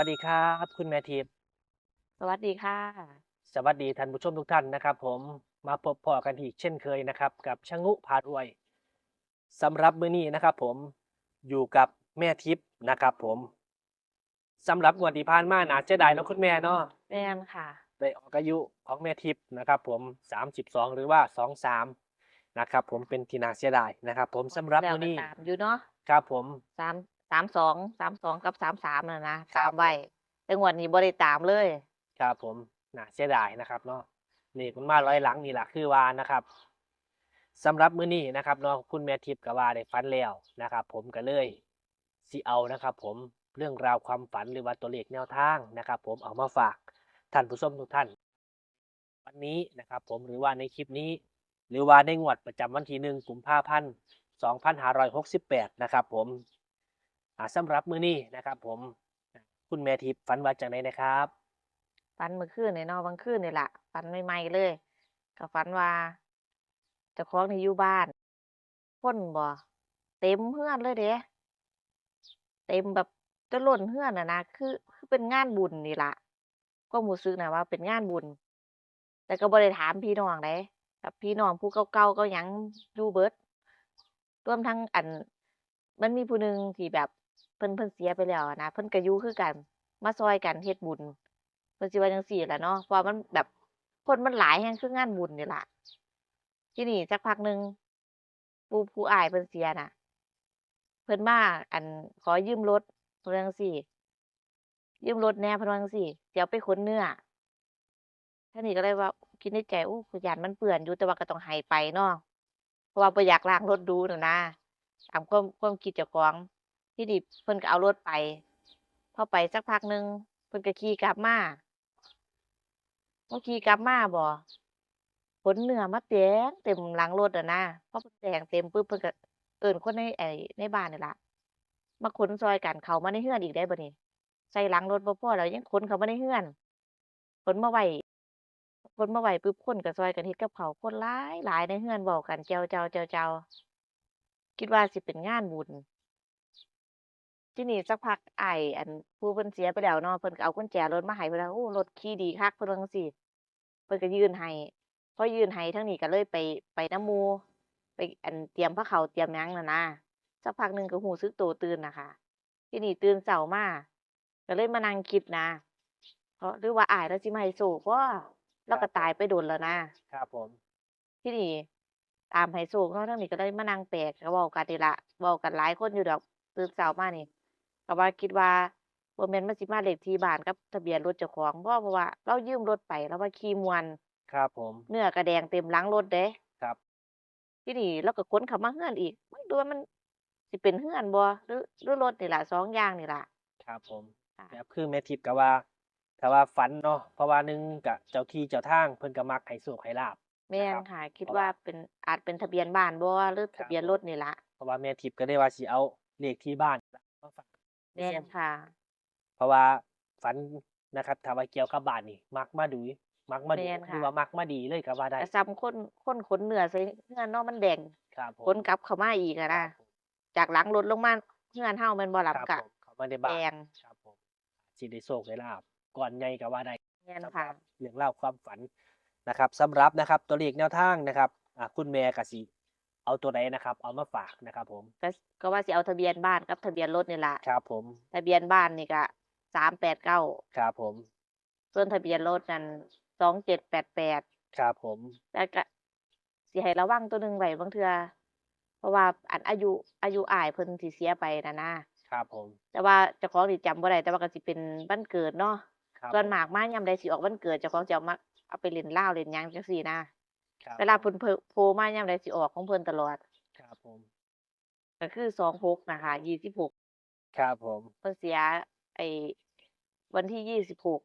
วัสดีครับ คุณแม่ทิพย์สวัสดีค่ะ สวัสดีท่านผู้ชมทุกท่านนะครับ ผมมาพบพอกันอีกเช่นเคยนะครับ กับชะงุพารวยสำหรับมื้อนี้นะครับ ผมอยู่กับแม่ทิพย์นะครับ ผมสำหรับงวดที่ผ่านมาน่าจะได้แล้วคุณแม่เนาะแม่นค่ะ ได้ออกอายุของแม่ทิพย์นะครับ ผม32หรือว่า23นะครับ ผมเป็นที่น่าเสียดายนะครับ ผมสำหรับแล้วมื้อก็นี้ตามอยู่เนาะ ครับผม สาม สามสองสามสองกับสามสามน่ะนะครัตาบมไว้แต่งวดนี้บ่ได้ตามเลย ครับผมน่าเสียดายนะครับเนาะนี่มันมาร้อยหลังนี่แหละคือว่านะครับสำหรับมื้อนี้นะครับเนาะคุณแม่ทิพย์ก็ว่าได้ฝันแล้วนะครับ ผมก็เลยสิเอานะครับ ผมเรื่องราวความฝันหรือว่าตัวเลขแนวทางนะครับ ผมเอามาฝากท่านผู้ชมทุกท่าน วันนี้นะครับ ผมหรือว่าในคลิปนี้ หรือว่าในงวดประจำวันที่หนึ่งกุมภาพันธ์สองพันห้าร้อยหกสิบแปดนะครับ ผม อาสำหรับมื้อนี้นะครับ ผมคุณแม่ทิพย์ฝันว่าจังไดนะครับฝันเมื่อคืนนี่เนาะบางคืนนี่แหละฝันใหม่ๆเลยก็ฝันว่าเจ้าของนี่อยู่บ้านคนบ่เต็มเฮือนเลยเด้เต็มแบบจนล้นเฮือนนะนะคือคือเป็นงานบุญนี่ล่ะก็รู้สึกนะว่าเป็นงานบุญ แต่ก็บ่ได้ถามพี่น้องเด้กับพี่น้องผู้เก่าๆก็ยังอยู่เบิร์ดรวมทั้งอัน มันมีผู้หนึ่งที่แบบ เพิ่นเพิ่นเสียไปแล้วนะเพิ่นก็อยู่คือกัน มาซอยกันเฮ็ดบุญเพิ่นสิว่าจังซี่แหละเนาะเพราะมันแบบคนมันหลายแฮงคืองานบุญนี่ล่ะที่นี้สักพักหนึ่งผู้ผู้อ้ายเพิ่นเสียน่ะ เพิ่นมาอันขอยืมรถเพิ่นจังซี่ ยืมรถแน่เพิ่นจังซี่สิเอาไปขนเนื้อท่านี้ก็เลยว่าคิดในใจโอ้กูย้านมันเปื้อนอยู่แต่ว่าก็ต้องให้ไปเนาะเพราะว่าบ่อยากล้างรถดูนั่นนะตามความความคิดเจ้าของ ทีนี้เพิ่นก็เอารถไป พอไปสักพักหนึ่งเพิ่นก็ขี่กลับมาพอขี่กลับมาบ่ขนเนื้อมาแตงเต็มหลังรถอะนะพอเพิ่นแตงเต็มปุ๊บเพิ่นก็เอิ้นคนในไอ้ในบ้านนี่ล่ะมาขนซอยกันเขามาในเรือนอีกได้บัดนี้ใส่หลังรถบ่พอแล้วยังขนเขามาในเรือนขนมาไว้ขนมาไว้ปุ๊บคนก็ซอยกันเฮ็ดกับเขาคนหลายหลายในเรือนเว้ากันแจ่วๆๆๆคิดว่าสิเป็นงานบุญ ทีนี้สักพักอ้ายอันผู้เพิ่นเสียไปแล้วเนาะเพิ่นก็เอากุญแจรถมาให้เพิ่นว่าโอ้รถขี่ดีคักเพิ่นว่าจั่งซี้เพิ่นก็ยื่นให้พอยื่นให้ทางนี้ก็เลยไปไปนำหมู่ไปอันเตรียมผ้าขาวเตรียมหยังนั่นนะสักพักหนึ่งก็รู้สึกตัวตื่นน่ะค่ะทีนี้ตื่นเช้ามาก็เลยมานั่งคิดนะเพราะหรือว่าอ้ายเราสิมาให้โชคบ่เราก็ตายไปโดนแล้วนะ ครับผม ทีนี้ตามให้โชคเนาะทางนี้ก็เลยมานั่งแปลกก็เว้ากันนี่ล่ะเว้ากันหลายคนอยู่ดอกตื่นเช้ามานี่ ก็ว่าคิดว่าบ่แม่นมันสิมาเลขที่บ้านกับทะเบียนรถเจ้าของบ่เพราะว่าเรายืมรถไปเราว่าขี่ม่วนครับผม เนื้อก็แดงเต็มหลังรถเด้ครับ ทีนี้เราก็ขนเข้ามาเฮือนอีกไม่รู้ว่ามันสิเป็นเฮือนบ่หรือหรือรถนี่ล่ะสองอย่างนี่ล่ะ ครับผมค่ะ แบบคือแม่ทิพย์ก็ว่าถ้าว่าฝันเนาะเพราะว่าหนึงกับเจ้าที่เจ้าทางเพิ่นก็มักให้โชคให้ลาบ แม่นครับค่ะ คิดเพราะว่าว่าเป็นอาจเป็นทะเบียนบ้านบ่หรือครัทะบเบียนผมรถนี่ล่ะ เพราะว่าแม่ทิพย์ก็ได้ว่าสิเอาเลขที่บ้านมาฝาก แม่นค่ะ เพราะว่าฝันนะครับถ้าว่าเกี่ยวกับบ้านนี่มักมาดูมักมาดูแม่นหค่ะรือว่ามักมาดีเลยก็ว่าได้แต่ซ้ำคนคนขนเนื้อใส่เฮือนเนาะมันแดงครับผมขนกลับเข้ามาอีกอะคนะรับผมจากหลังรถลงมาเฮือนเฮาแม่นบ่ล่ะครับกะผมเขามาในบ้าแดนงครับผมสิได้โชคได้ลาบก่อนใหญ่ก็ว่าได้ แม่นสำหค่ะรับเรื่องเล่าวความฝันนะครับสำหรับนะครับตัวเลขแนวทางนะครับอ่าคุณแม่กสิ เอาตัวไหนนะครับ เอามาฝากนะครับ ผมก็ก็ว่าสิเอาทะเบียนบ้านกับทะเบียนรถนี่ล่ะครับผม ทะเบียนบ้านนี่ก็389ครับผม ส่วนทะเบียนรถนั่น2788ครับผมแล้วก็สิให้ระวังตัวหนึงไว้บางเทื่อเพราะว่าอันอายุอายุอ้ายเพิ่นสิเสียไปน่ะนะครับผม แต่ว่าเจ้าของนี่จำบ่ได้แต่ว่าก็สิเป็นวันเกิดเนาะครับส่วนผมมากมายามใดสิออกวันเกิดเจ้าของจะเอามาเอาไปเล่นลาวเล่นหยังจังซี่นะครับ เวลาเพิ่นเพิ่นโผล่มายามใดสิออกของเพิ่นตลอด ครับผม ก็คือ26นะคะ26ครับผมเพิ่นเสียไอ้วันที่26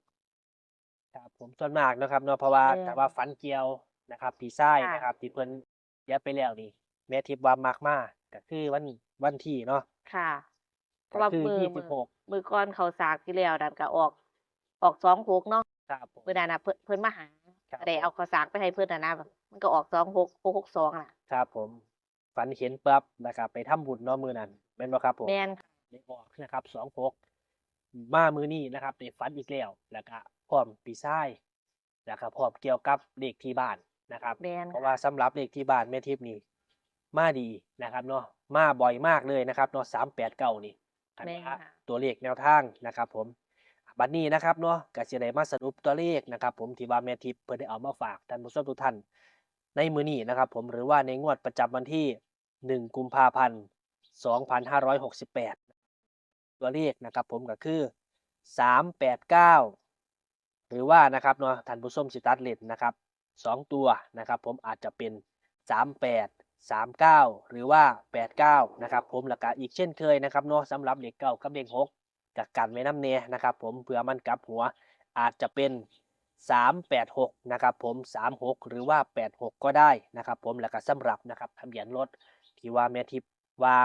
ครับผมส่วนมากนะครับเนาะเพราะว่าเออแต่ว่าฝันเกี่ยวนะครับพี่ชายค่ะนะครับที่เพิ่นเสียไปแล้วนี่แม่ทิพย์ว่ามักมากก็คือวันวันที่เนาะค่ะเพก็ราะว่าคือมือยี่มืสิอบหกมือก่อนเขาสากที่แล้วนั่นก็ออก ออก26เนาะครับผมมื้อนั้นน่ะเพิ่นเพิ่นมาหา ครับ ก็ได้เอาผมข้าวสากไปให้เพิ่นน่ะนะมันก็ออก26 662น่ะ ครับผม ฝันเห็นปั๊บนะครับ ไปทำบุญเนาะมื้อนั้นแม่นบ่ครับผมแม่นค่ะได้ออกนะครับสองหกมามือนี้นะครับได้ฝันอีกแล้วแล้วก็พร้อมปีไส้แล้วก็พร้อมเกี่ยวกับเลขที่บ้านนะครับ แม่นเพราะค่ะว่าสำหรับเลขที่บ้านแม่ทิพย์นี่มาดีนะครับเนาะมาบ่อยมากเลยนะครับเนาะสามแปดเก้านี่คันแม่นว่าค่ะตัวเลขแนวทางนะครับ ผม บัดนี้นะครับเนาะก็สิได้มาสรุปตัวเลขนะครับผมที่ว่าแม่ทิพย์เพิ่นได้เอามาฝากท่านผู้ชมทุกท่าน ในมื้อนี้นะครับผมหรือว่าในงวดประจำวันที่ 1 กุมภาพันธ์ 2568 ตัวเลขนะครับผมก็คือ 389 หรือว่านะครับเนาะท่านผู้ชมสิตัดเลนนะครับสองตัวนะครับผมอาจจะเป็น 38 39 หรือว่า 89 นะครับผมแล้วก็อีกเช่นเคยนะครับเนาะสำหรับเลขเก้ากับเลขห กับกันไว้น้ำเนนะครับผมเผื่อมันกลับหัวอาจจะเป็น 386 นะครับผม 36 หรือว่า 86 ก็ได้นะครับผมแล้วก็สำหรับนะครับทะเบียนรถที่ว่าแม่ทิพว่า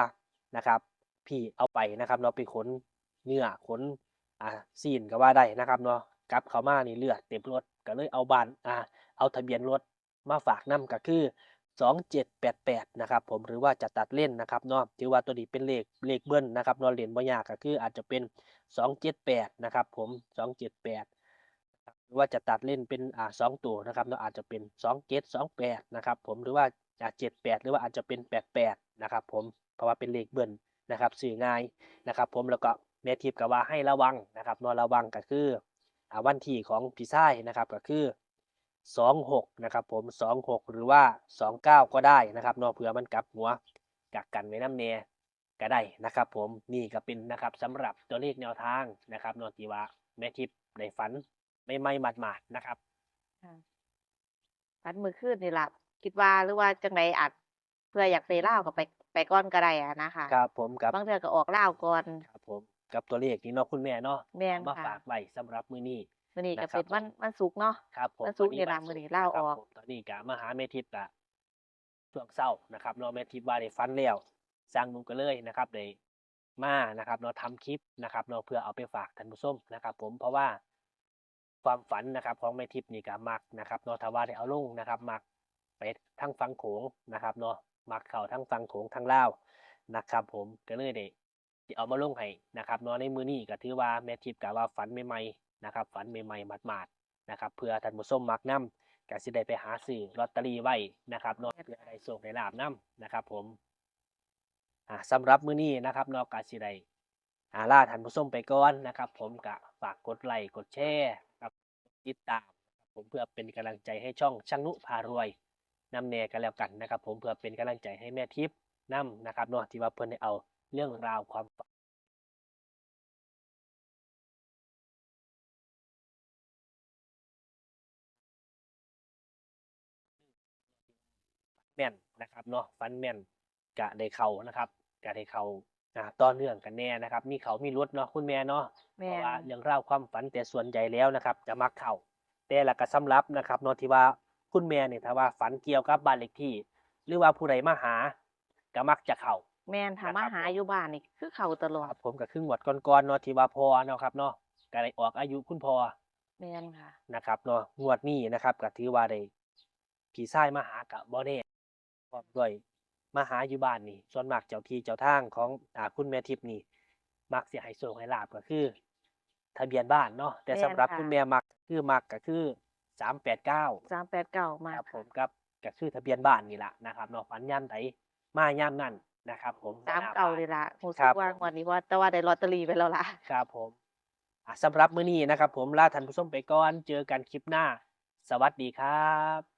นะครับพี่เอาไปนะครับเนาะไปขนเนื้อขนอ่าซีนก็ว่าได้นะครับเนาะกลับเข้ามานี่เลือดเต็มรถก็เลยเอาบานอ่าเอาทะเบียนรถมาฝากนํก็คือ 2788 นะครับผมหรือว่าจะตัดเล่นนะครับเนาะถือว่าตัวนี้เป็นเลขเลขเบิ้ลนะครับเนาะเหรียญบ่ยากก็คืออาจจะเป็น 278 นะครับผม 278 หรือว่าจะตัดเล่นเป็นอ่าสองตัวนะครับเนาะอาจจะเป็น 27 28 นะครับผมหรือว่าจะ78 หรือว่าอาจจะเป็น 88 นะครับผมเพราะว่าเป็นเลขเบิ้ลนะครับสื่อง่ายนะครับผมแล้วก็แม่ทิพย์ก็ว่าให้ระวังนะครับเนาะระวังก็คืออ่าวันที่ของพี่ชายนะครับก็คือ สองหกนะครับผมสองหกหรือว่าสองเก้าก็ได้นะครับเนาะเผื่อมันกลับหัวกักกันไว้น้ำเนก็ได้นะครับ ผมนี่ก็เป็นนะครับสำหรับตัวเลขแนวทางนะครับเนอที่ว่าแม่ทิพย์ในฝันไม่ไม่หมาดหมาดๆนะครับฝันมื้อคืนนี่ล่ะคิดว่าหรือว่าจังไดอาจเพื่ออยากไปลาวก็ไปไปก่อนก็ได้อะนะคะครับผมกับบางเทื่อก็ออกลาวก่อนครับผมกับตัวเลขนี้เนาะคุณแม่เนาะแม่นมาค่ะฝากไว้สำหรับมื้อนี้ มื้อนี้ก็นะครับเป็นวันผมวันศุกร์เนาะครับผมวันศุกร์นี่ล่ะวัมื้อนี้ศุกร์ลาครับออกผมตอนนี้กะมาหาแม่ทิพย์กะช่วงเศร้านะครับเนาะแม่ทิพย์ว่าได้ฟันแล้วสร้างนุ่มก็เลยนะครับได้มานะครับเนาะทำคลิปนะครับเนาะเพื่อเอาไปฝากท่านผู้ชมนะครับ ผมเพราะว่าความฝันนะครับของแม่ทิพย์นี่ก็มักนะครับเนาะถ้าว่าได้เอาลงนะครับมักไปทั้งฟังโขงนะครับเนาะมักเข่าทั้งฟังโขงทั้งลาวนะครับ ผมก็เลยได้ที่เอามาลงให้นะครับเนาะในมือนี้ก็ถือว่าแม่ทิพย์กะว่าฝันใหม่ๆ นะครับฝันใหม่ๆหมาดๆนะครับเพื่อท่านผู้ชมมักนํก็สิได้ไปหาซื้อลอตเตอรี่ไว้นะครับนาะเพื่อได้โชคได้ลาบนํนะครับ ผมอ่าสำหรับมื้อนี้นะครับนอกกาสิได้อาล่าท่านผู้ชมไปก่อนนะครับ ผมก็ฝากกดไลค์กดแชร์ครับติดตามผมเพื่อเป็นกำลังใจให้ช่องช่างนุพารวยนำแนกันแล้วกันนะครับ ผมเพื่อเป็นกำลังใจให้แม่ทิพย์นํนะครับเนาะที่ว่าเพิ่นได้เอาเรื่องราวความ แม่นนะครับเนาะฟันแม่นกะได้เข้านะครับกะได้เข้าอ่าต่อเนื่องกันแน่นะครับ มีเขามีรถเนาะคุณแม่เนาะแม่เพราะนว่าเรื่องราวความฝันแต่ส่วนใหญ่แล้วนะครับ จะมักเข้าแต่ละก็สำหรับนะครับเนาะที่ว่าคุณแม่เนี่ยถ้าว่าฝันเกี่ยวกับบ้านเลขที่ หรือว่าผู้ใดมาหาก็มักจะเข้าแม่นถ้านะครับมาหาอยู่บ้านนี่คือเข้าตลอคดรับผมก็ครึ่งวดก่อนๆเนาะที่ว่าพอเนาะครับเนาะก็ได้ออกอายุคุณพ่อแม่นค่ะ นะครับเนาะงวดนี้นะครับก็ถือว่าได้ผีทรายมาหากับบ่แน่ พร้อมด้วยมาหาอยู่บ้านนี่ส่วนมากเจ้าที่เจ้าทางของอ่าคุณแม่ทิพย์นี่ มักสิให้โชคให้ลาบก็คือ ทะเบียนบ้านเนาะแต่แม่นสำหรับค่ะ คุณแม่มักคือมักก็คือสามแปดเก้า389มาครับผมกับก็คือทะเบียนบ้านนี่แหละนะครับเนาะฝันย่ำไดมาย่ำนั่นนะครับ ผมสามเก่าเลยล่ะรู้คสึรักบว่าผมงวันนี้ว่าแต่ว่าได้ลอตเตอรี่ไปแล้วล่ะ ครับผมอะสำหรับมื้อนี้นะครับ ผมลาท่านผู้ชมไปก่อนเจอกันคลิปหน้า สวัสดีครับ